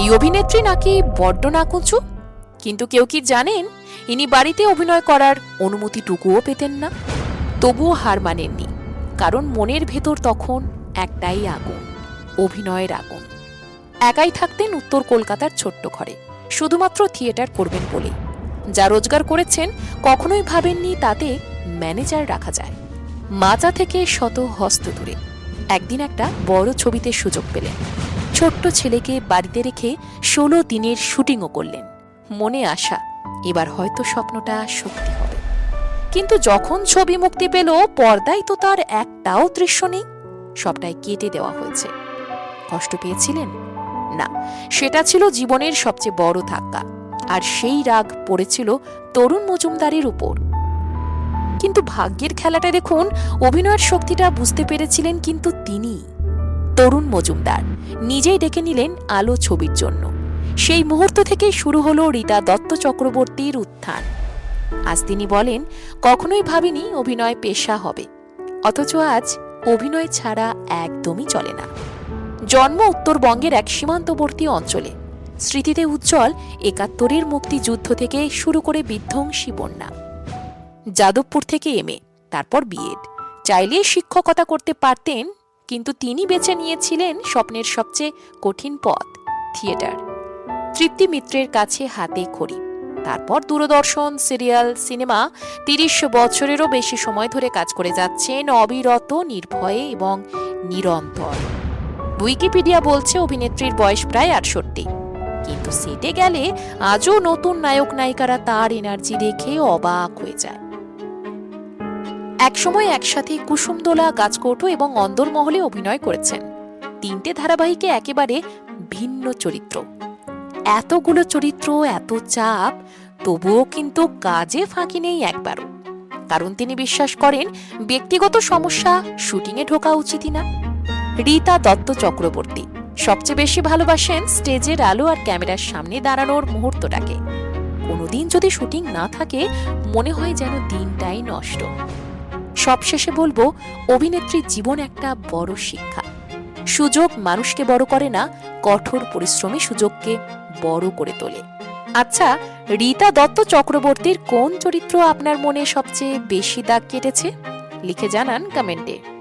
এই অভিনেত্রী নাকি বড্ড নাকুচু কিন্তু কেউ কি জানেন, ইনি বাড়িতে অভিনয় করার অনুমতিটুকুও পেতেন না। তবুও হার মানেননি, কারণ মনের ভেতর তখন একটাই আগুন, অভিনয়ের আগুন। একাই থাকতেন উত্তর কলকাতার ছোট্ট ঘরে, শুধুমাত্র থিয়েটার করবেন বলে। যা রোজগার করেছেন, কখনোই ভাবেননি তাতে ম্যানেজার রাখা যায়। মাচা থেকে শত হস্ত দূরে, একদিন একটা বড় ছবিতে সুযোগ পেলেন। ছোট্ট ছেলেকে বাড়িতে রেখে ষোলো দিনের শুটিংও করলেন। মনে আশা, এবার হয়তো স্বপ্নটা সত্যি হবে। কিন্তু যখন ছবি মুক্তি পেল, পর্দায় তো তার একটাও দৃশ্য নেই। সবটাই কেটে দেওয়া হয়েছে। কষ্ট পেয়েছিলেন? না, সেটা ছিল জীবনের সবচেয়ে বড় ধাক্কা। আর সেই রাগ পড়েছিল তরুণ মজুমদারের উপর। কিন্তু ভাগ্যের খেলাটা দেখুন, অভিনয়ের শক্তিটা বুঝতে পেরেছিলেন কিন্তু তিনি। তরুণ মজুমদার। নিজেই ডেকে নিলেন আলো ছবির জন্য। সেই মুহূর্ত থেকে শুরু হলো রীতা দত্ত চক্রবর্তীর উত্থান। আজ তিনি বলেন, কখনোই ভাবিনি অভিনয় পেশা হবে। অথচ আজ অভিনয় ছাড়া একদমই চলে না। জন্ম উত্তরবঙ্গের এক সীমান্তবর্তী অঞ্চলে। স্মৃতিতে উজ্জ্বল একাত্তরের মুক্তিযুদ্ধ থেকে শুরু করে বিধ্বংসী বন্যা। যাদবপুর থেকে এমএ তারপর বিএড চাইলে শিক্ষকতা করতে পারতেন কিন্তু তিনি বেছে নিয়েছিলেন স্বপ্নের সবচেয়ে কঠিন পথ, থিয়েটার। তৃপ্তি মিত্রের কাছে হাতে খড়ি। তারপর দূরদর্শন, সিরিয়াল, সিনেমা, তিরিশ বছরেরও বেশি সময় ধরে কাজ করে যাচ্ছেন অবিরত, নির্ভয়ে এবং নিরন্তর। উইকিপিডিয়া বলছে অভিনেত্রীর বয়স প্রায় আটষট্টি। কিন্তু সেটে গেলে আজও নতুন নায়ক নায়িকারা তার এনার্জি দেখে অবাক হয়ে যায়। একসময় একসাথে কুসুমদোলা, গাছকৌটো এবং অন্দরমহলে অভিনয় করেছেন। তিনটে ধারাবাহিকে একেবারে ভিন্ন চরিত্র। এতগুলো চরিত্র, এত চাপ, তবুও কিন্তু কাজে ফাঁকি নেই একবারও। কারণ তিনি বিশ্বাস করেন, ব্যক্তিগত সমস্যা শুটিংয়ে ঢোকা উচিতই না রীতা দত্ত চক্রবর্তী সবচেয়ে বেশি ভালোবাসেন স্টেজের আলো আর ক্যামেরার সামনে দাঁড়ানোর মুহূর্তটাকে। কোনোদিন যদি শুটিং না থাকে, মনে হয় যেন দিনটাই নষ্ট। সবশেষে বলব অভিনেত্রীর জীবন একটা বড় শিক্ষা। সুযোগ মানুষকে বড় করে না, কঠোর পরিশ্রমী সুযোগকে বড় করে তোলে। আচ্ছা রীতা দত্ত চক্রবর্তীর কোন চরিত্র আপনার মনে সবচেয়ে বেশি দাগ কেটেছে? লিখে জানান কমেন্টে।